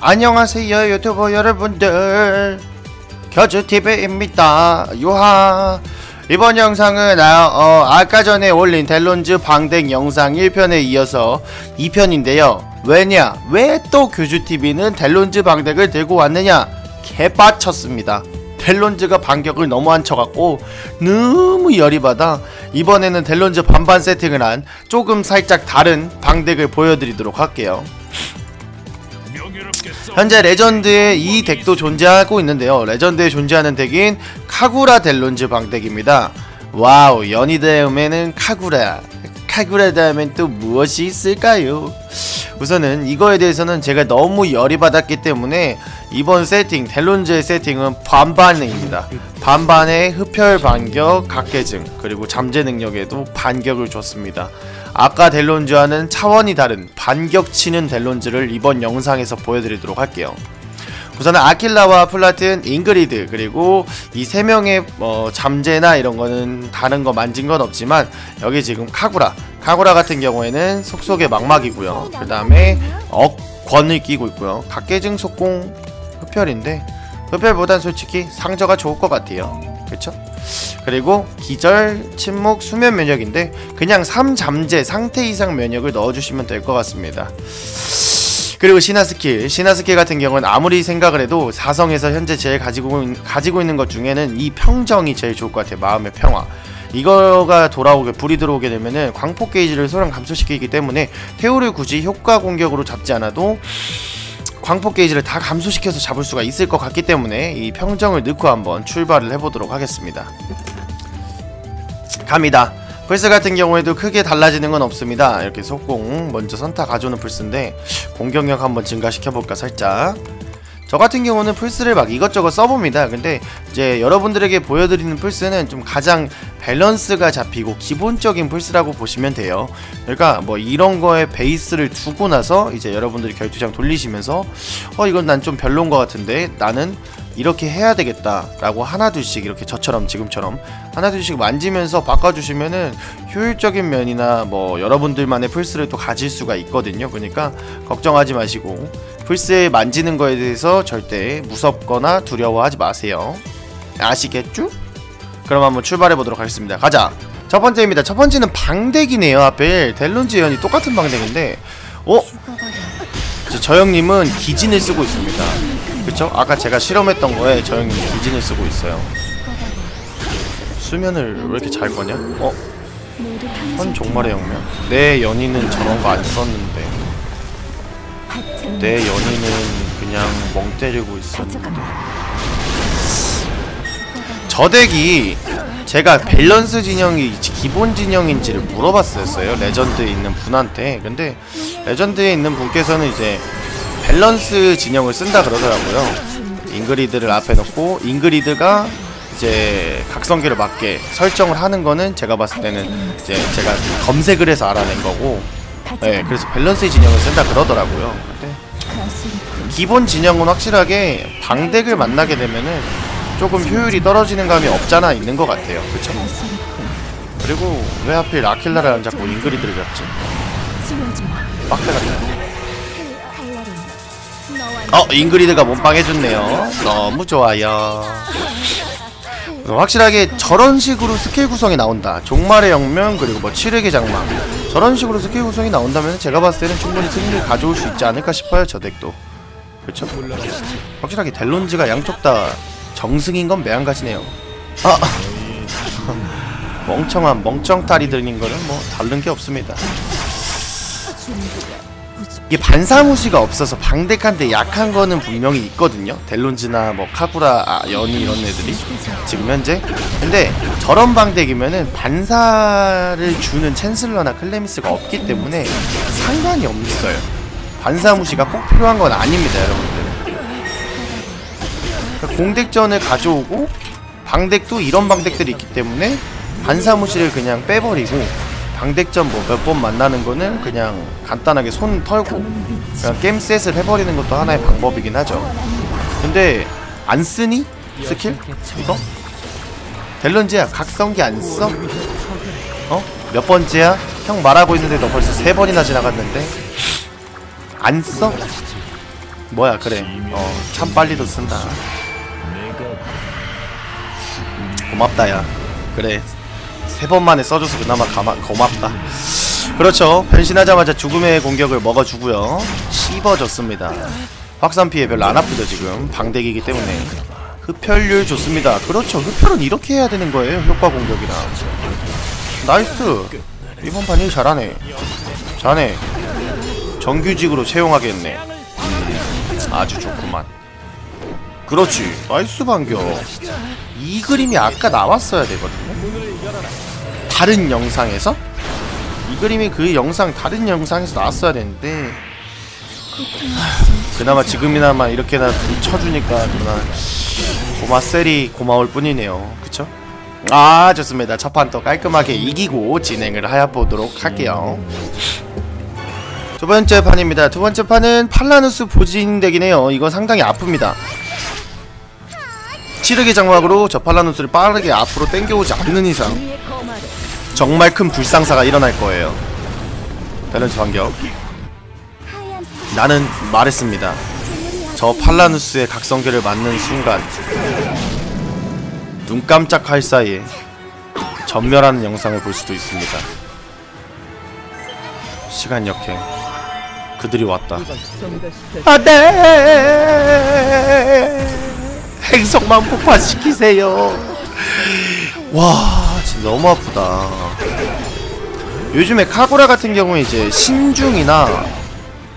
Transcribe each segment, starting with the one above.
안녕하세요 유튜버 여러분들. 겨주TV입니다. 유하. 이번 영상은 아, 어, 아까 전에 올린 델론즈 방댕 영상 1편에 이어서 2편인데요. 왜냐? 왜 또 교주TV는 델론즈 방댕을 들고 왔느냐? 개빠쳤습니다. 델론즈가 반격을 너무 안 쳐갖고 너무 열이 받아 이번에는 델론즈 반반 세팅을 한 조금 살짝 다른 방덱을 보여드리도록 할게요 현재 레전드에 이 덱도 존재하고 있는데요. 레전드에 존재하는 덱인 카구라 델론즈 방덱입니다. 와우, 연이 다음에는 카구라. 카구라 다음엔 또 무엇이 있을까요? 우선은 이거에 대해서는 제가 너무 열이 받았기 때문에 이번 세팅, 델론즈의 세팅은 반반입니다. 반반의 흡혈 반격, 각계증, 그리고 잠재 능력에도 반격을 줬습니다. 아까 델론즈와는 차원이 다른 반격 치는 델론즈를 이번 영상에서 보여드리도록 할게요. 우선은 아킬라와 플라튼, 잉그리드 그리고 이 세 명의 뭐 잠재나 이런 거는 다른 거 만진 건 없지만 여기 지금 카구라 카구라 같은 경우에는 속속의 망막이고요. 그 다음에 억권을 끼고 있고요. 각계증 속공 흡혈인데 흡혈보단 솔직히 상저가 좋을 것 같아요. 그쵸? 그리고 기절, 침묵, 수면 면역인데 그냥 3잠재 상태 이상 면역을 넣어주시면 될 것 같습니다. 그리고 신화 스킬, 신화 스킬 같은 경우는 아무리 생각을 해도 사성에서 현재 제일 가지고, 가지고 있는 것 중에는 이 평정이 제일 좋을 것 같아요. 마음의 평화. 이거가 돌아오게 불이 들어오게 되면은 광폭 게이지를 소량 감소시키기 때문에 태우를 굳이 효과 공격으로 잡지 않아도 광폭 게이지를 다 감소시켜서 잡을 수가 있을 것 같기 때문에 이 평정을 넣고 한번 출발을 해보도록 하겠습니다. 갑니다. 플스 같은 경우에도 크게 달라지는 건 없습니다. 이렇게 속공 먼저 선타 가져오는 플스인데 공격력 한번 증가시켜볼까 살짝 저 같은 경우는 플스를 막 이것저것 써봅니다. 근데 이제 여러분들에게 보여드리는 플스는 좀 가장 밸런스가 잡히고 기본적인 플스라고 보시면 돼요. 그러니까 뭐 이런 거에 베이스를 두고 나서 이제 여러분들이 결투장 돌리시면서 어 이건 난 좀 별론 것 같은데 나는 이렇게 해야 되겠다 라고 하나둘씩 이렇게 저처럼 지금처럼 하나둘씩 만지면서 바꿔주시면은 효율적인 면이나 뭐 여러분들만의 플스를 또 가질 수가 있거든요. 그러니까 걱정하지 마시고 플스에 만지는 거에 대해서 절대 무섭거나 두려워하지 마세요. 아시겠죠? 그럼 한번 출발해 보도록 하겠습니다. 가자. 첫 번째입니다. 첫 번째는 방대기네요. 하필 델론즈 연이 똑같은 방대기인데, 어? 저, 저 형님은 기진을 쓰고 있습니다. 그쵸? 아까 제가 실험했던 거에 저 형님 기진을 쓰고 있어요. 수면을 왜 이렇게 잘 거냐? 어? 현 종말의 혁명. 내 연인은 저런 거 안 썼는데. 내 연인은 그냥 멍 때리고 있었는데. 저 덱이 제가 밸런스 진영이 기본 진영인지를 물어봤었어요 레전드에 있는 분한테. 근데 레전드에 있는 분께서는 이제 밸런스 진영을 쓴다 그러더라고요. 잉그리드를 앞에 놓고 잉그리드가 이제 각성기를 맞게 설정을 하는 거는 제가 봤을 때는 이제 제가 검색을 해서 알아낸 거고 네, 그래서 밸런스 진영을 쓴다 그러더라고요. 근데 기본 진영은 확실하게 방덱을 만나게 되면은 조금 효율이 떨어지는 감이 없잖아 있는 것 같아요. 그쵸? 그리고 왜 하필 아킬라를 안 잡고 잉그리드를 잡지? 빡대 같네 어 잉그리드가 몸빵 해줬네요. 너무 좋아요. 확실하게 저런 식으로 스킬 구성이 나온다. 종말의 혁명 그리고 뭐 칠흑의 장막 저런 식으로 스킬 구성이 나온다면 제가 봤을 때는 충분히 승리를 가져올 수 있지 않을까 싶어요 저 덱도. 그렇죠? 확실하게 델론즈가 양쪽 다 정승인 건 매한가지네요. 아 멍청한 멍청다리 들린 거는 뭐 다른 게 없습니다 이게 반사무시가 없어서 방덱한테 약한 거는 분명히 있거든요. 델론즈나 뭐 카구라 아, 연이 이런 애들이 지금 현재. 근데 저런 방덱이면은 반사를 주는 챈슬러나 클레미스가 없기 때문에 상관이 없어요. 반사무시가 꼭 필요한 건 아닙니다 여러분들. 그러니까 공덱전을 가져오고 방덱도 이런 방덱들이 있기 때문에 반사무실을 그냥 빼버리고 방덱전 뭐 몇 번 만나는 거는 그냥 간단하게 손 털고 그냥 게임 셋을 해버리는 것도 하나의 방법이긴 하죠 근데 안 쓰니? 스킬? 이거? 델런즈야 각성기 안 써? 어? 몇 번째야? 형 말하고 있는데 너 벌써 세 번이나 지나갔는데 안 써? 뭐야 그래 어 참 빨리도 쓴다 고맙다 야 그래 세 번 만에 써줘서 그나마 가마, 고맙다. 그렇죠. 변신하자마자 죽음의 공격을 먹어주고요. 씹어줬습니다. 확산 피해 별로 안 아프죠 지금. 방대기이기 때문에. 흡혈률 좋습니다. 그렇죠. 흡혈은 이렇게 해야 되는 거예요 효과 공격이랑. 나이스. 이번 판일 잘하네. 잘하네. 정규직으로 채용하겠네. 음, 아주 좋구만. 그렇지. 나이스 반격. 이 그림이 아까 나왔어야 되거든요 다른 영상에서? 이 그림이 그 영상 다른 영상에서 나왔어야 되는데. 하, 그나마 지금이나마 이렇게나 좀 쳐주니까 그나 고마 셀이 고마울 뿐이네요. 그쵸? 아 좋습니다. 첫 판 또 깔끔하게 이기고 진행을 해보도록 할게요. 두 번째 판입니다. 두 번째 판은 팔라누스 보진덱이네요. 이건 상당히 아픕니다. 치르기 장막으로 저 팔라누스를 빠르게 앞으로 당겨오지 않는 이상 정말 큰 불상사가 일어날 거예요. 밸런스 반격. 나는 말했습니다. 저 팔라누스의 각성기를 맞는 순간 눈 깜짝할 사이에 전멸하는 영상을 볼 수도 있습니다. 시간 역행. 그들이 왔다. 안돼 행성만 폭파시키세요. 와 진짜 너무 아프다 요즘에 카구라 같은 경우에 이제 신중이나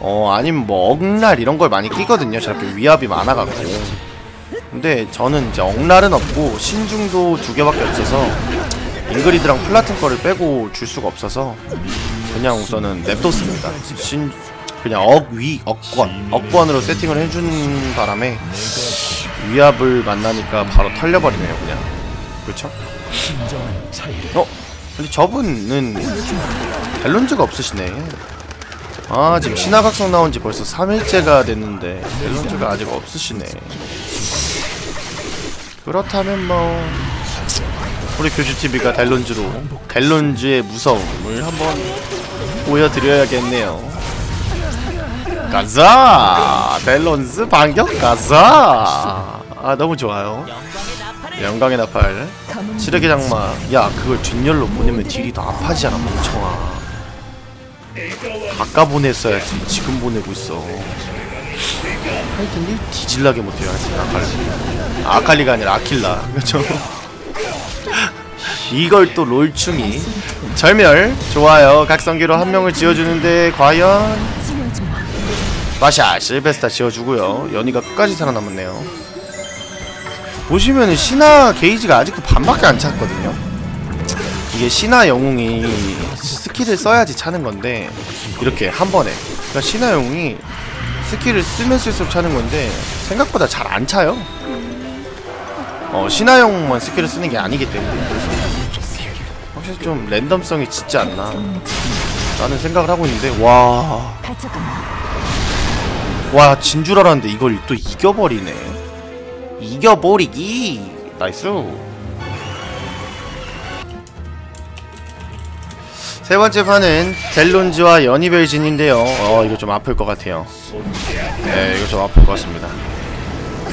어 아니면 뭐 억날 이런 걸 많이 끼거든요. 저렇게 위압이 많아갖고. 근데 저는 이제 억날은 없고 신중도 두 개밖에 없어서 잉그리드랑 플라튼 거를 빼고 줄 수가 없어서 그냥 우선은 냅뒀습니다. 신 그냥 억위 억권. 억권으로 세팅을 해준 바람에 위압을 만나니까 바로 털려버리네요 그냥. 그렇죠? 어? 근데 저분은 밸런즈가 없으시네 아 지금 신화각성 나온지 벌써 3일째가 됐는데 밸런즈가 아직 없으시네 그렇다면 뭐 우리 교주TV가 델론즈로 델론즈의 무서움을 한번 보여드려야겠네요 가자! 델론즈 반격 가자! 아 너무 좋아요 영광의 나팔. 시르기 장마. 야 그걸 뒷열로 보내면 딜이 더 아파지 않아 멍청아. 아까 보냈어야지 지금 보내고 있어. 하여튼 일 뒤질나게 못해요 하여튼 아칼리. 아칼리가 아니라 아킬라. 그렇죠? 이걸 또 롤충이. 절멸. 좋아요. 각성기로 한 명을 지어주는데 과연? 마샤 실베스타 지어주고요. 연희가 끝까지 살아남았네요 보시면은 신화 게이지가 아직도 반밖에 안 찼거든요. 이게 신화 영웅이 스킬을 써야지 차는 건데 이렇게 한 번에. 그러니까 신화 영웅이 스킬을 쓰면 쓸수록 차는 건데 생각보다 잘 안 차요. 어 신화 영웅만 스킬을 쓰는 게 아니기 때문에. 확실히 좀 랜덤성이 짙지 않나. 라는 생각을 하고 있는데 와... 와, 진줄 알았는데 이걸 또 이겨버리네. 이겨버리기. 나이스. 세 번째 판은 델론즈와 연이벨진인데요. 어, 이거 좀 아플 것 같아요. 네, 이거 좀 아플 것 같습니다.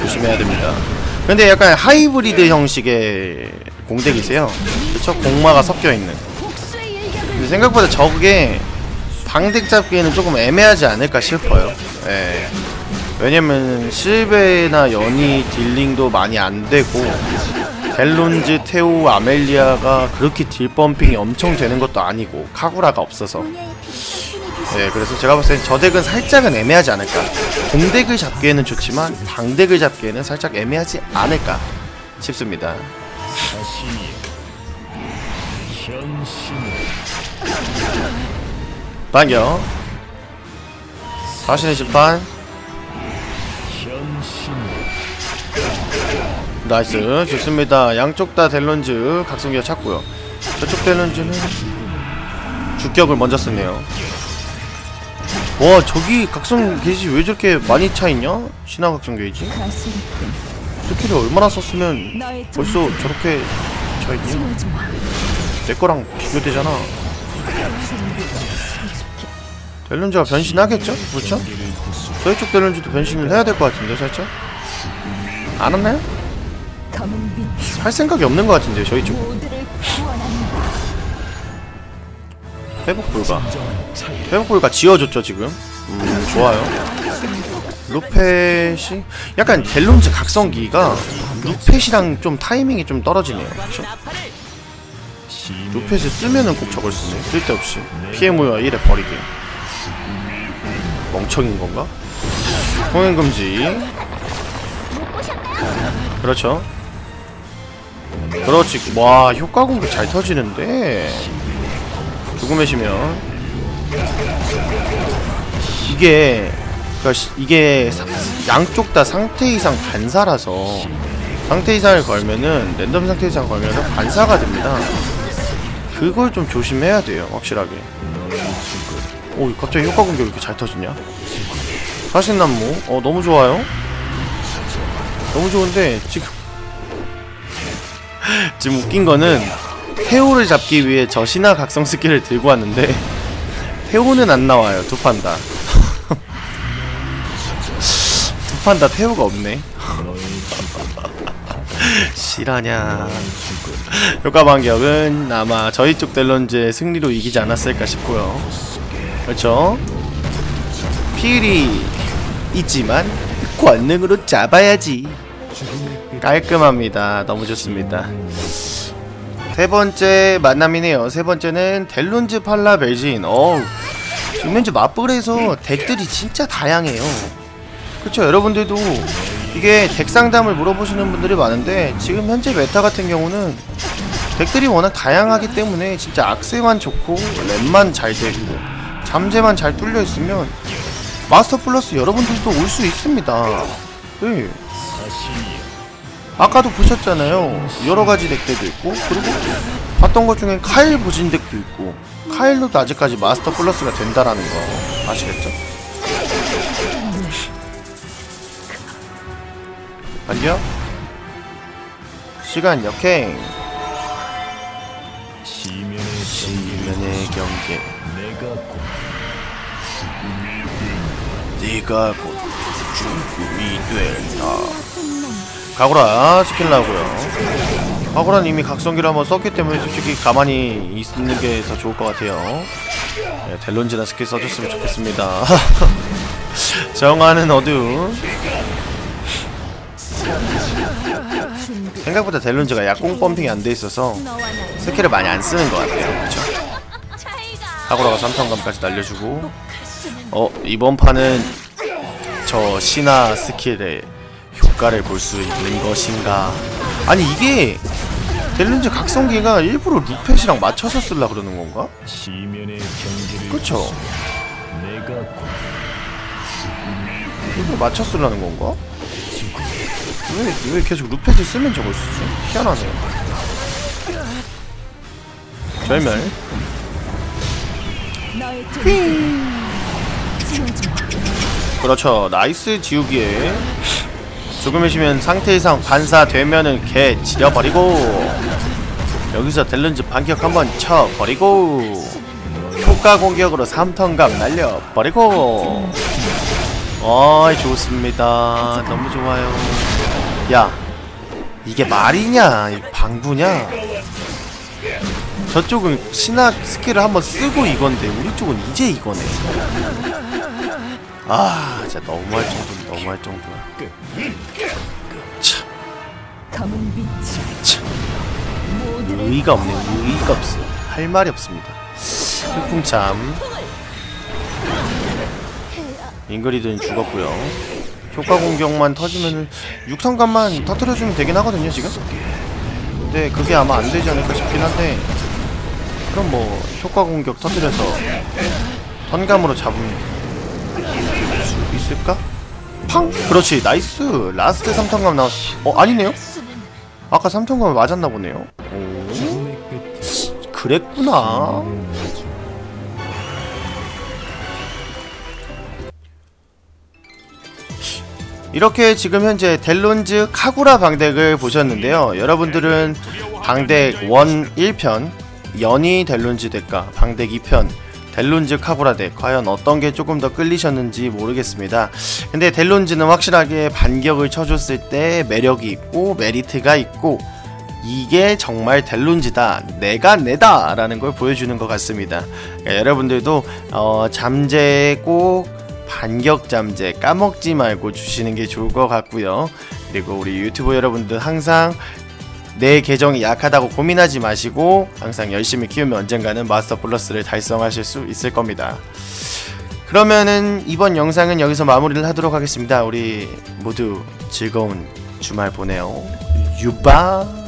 조심해야 됩니다. 근데 약간 하이브리드 형식의 공덱이세요. 그쵸? 공마가 섞여있는. 근데 생각보다 저게 방덱 잡기에는 조금 애매하지 않을까 싶어요. 예. 왜냐면 실베나 연이 딜링도 많이 안 되고 델론즈, 테오, 아멜리아가 그렇게 딜 펌핑이 엄청 되는 것도 아니고 카구라가 없어서. 예, 그래서 제가 봤을 땐 저 덱은 살짝은 애매하지 않을까. 공덱을 잡기에는 좋지만 방덱을 잡기에는 살짝 애매하지 않을까 싶습니다. 반격. 자신의 심판 나이스 좋습니다 양쪽 다 델런즈 각성기가 찼고요 저쪽 델런즈는 주격을 먼저 썼네요 와 저기 각성 게이지 왜 저렇게 많이 차있냐? 신화 각성 게이지 스킬을 얼마나 썼으면 벌써 저렇게 차있니? 내 거랑 비교되잖아 델론즈가 변신하겠죠? 그렇죠? 저희 쪽 델론즈도 변신을 해야 될 것 같은데 살짝 안 왔나요? 할 생각이 없는 것 같은데요 저희 쪽. 회복 불가. 회복 불가 지어줬죠 지금. 음 좋아요. 루펫이 약간 델론즈 각성기가 루펫이랑 좀 타이밍이 좀 떨어지네요. 그쵸? 루펫을 쓰면은 꼭 저걸 쓰네. 쓸데없이. 피해 모여 1에 버리게. 멍청인 건가? 통행 금지. 그렇죠 그렇지 와 효과 공격 잘 터지는데 죽음의 시면 이게 그러니까 시- 이게 사- 양쪽 다 상태 이상 반사라서 상태 이상을 걸면은 랜덤 상태 이상 걸면서 반사가 됩니다. 그걸 좀 조심해야 돼요, 확실하게. 오, 갑자기 효과 공격 이 이렇게 잘 터지냐? 사신나무, 어 너무 좋아요. 너무 좋은데 지금 지금 웃긴 거는 태호를 잡기 위해 저 신화 각성 스킬을 들고 왔는데 태호는 안 나와요 두 판 다. 두 판다 태호가 없네. 실화냐. 효과 반격은 아마 저희 쪽 델런즈의 승리로 이기지 않았을까 싶고요. 그렇죠? 필이 있지만 권능으로 잡아야지. 깔끔합니다. 너무 좋습니다. 세 번째 만남이네요. 세 번째는 델론즈 팔라 벨진. 어우, 지금 현재 맞불에서 덱들이 진짜 다양해요. 그렇죠. 여러분들도 이게 덱 상담을 물어보시는 분들이 많은데 지금 현재 메타 같은 경우는 덱들이 워낙 다양하기 때문에 진짜 악세만 좋고 랩만 잘 되고 잠재만 잘 뚫려 있으면 마스터 플러스 여러분들도 올 수 있습니다. 네. 아까도 보셨잖아요. 여러 가지 덱들도 있고 그리고 봤던 것 중에 카일 보진 덱도 있고 카일로도 아직까지 마스터 플러스가 된다라는 거 아시겠죠? 반겨? 시간 역행 시면의 경계 내가 곧 네가 곧 죽음이 된다 스킬 나오고요. 가구라는 이미 각성기를 한번 썼기 때문에 솔직히 가만히 있는 게 더 좋을 것 같아요. 네, 델론즈나 스킬 써줬으면 좋겠습니다. 정하는 어두움 생각보다 델론즈가 약공 펌핑이 안 돼 있어서 스킬을 많이 안 쓰는 것 같아요. 그쵸? 차이가 사고라가 3턴감까지 날려주고. 어 이번 판은 저 신화 스킬의 효과를 볼 수 있는 것인가 아니 이게 델렌즈 각성기가 일부러 루펫이랑 맞춰서 쓰려 그러는 건가? 그쵸 일부러 맞춰 쓰려는 건가? 왜, 왜 계속 루펫을 쓰면 저걸 쓰지? 희한하네 절멸. 그렇죠 나이스 지우기에 죽음의 시면 상태 이상 반사되면은 개 지려버리고 여기서 델런즈 반격 한번 쳐버리고 효과 공격으로 3턴감 날려버리고. 어이 좋습니다. 너무 좋아요. 야 이게 말이냐? 이 방구냐? 저쪽은 신학 스킬을 한번 쓰고 이건데 우리 쪽은 이제 이거네. 아 진짜 너무할 정도는 너무할 정도야. 참 검은 빛이 참. 의의가 없네요 의의가 없어. 할 말이 없습니다. 흑풍참. 잉그리드는 죽었고요. 효과 공격만 터지면은 육성감만 터트려주면 되긴 하거든요 지금? 근데 그게 아마 안 되지 않을까 싶긴 한데 그럼 뭐 효과 공격 터트려서 턴감으로 잡으면 수 있을까? 팡! 그렇지 나이스 라스트 3턴감 나왔어 어 아니네요? 아까 3턴감 맞았나 보네요 오 그랬구나 이렇게 지금 현재 델론즈 카구라 방덱을 보셨는데요. 여러분들은 방덱 1 1편 연이 델론즈 덱과 방덱 2편 델론즈 카구라 덱 과연 어떤 게 조금 더 끌리셨는지 모르겠습니다. 근데 델론즈는 확실하게 반격을 쳐줬을 때 매력이 있고 메리트가 있고 이게 정말 델론즈다 내가 내다 라는 걸 보여주는 것 같습니다 그러니까 여러분들도 어, 잠재 꼭 반격 잠재 까먹지 말고 주시는 게 좋을 것 같고요 그리고 우리 유튜버 여러분들 항상 내 계정이 약하다고 고민하지 마시고 항상 열심히 키우면 언젠가는 마스터 플러스를 달성하실 수 있을 겁니다. 그러면은 이번 영상은 여기서 마무리를 하도록 하겠습니다. 우리 모두 즐거운 주말 보내요. 유바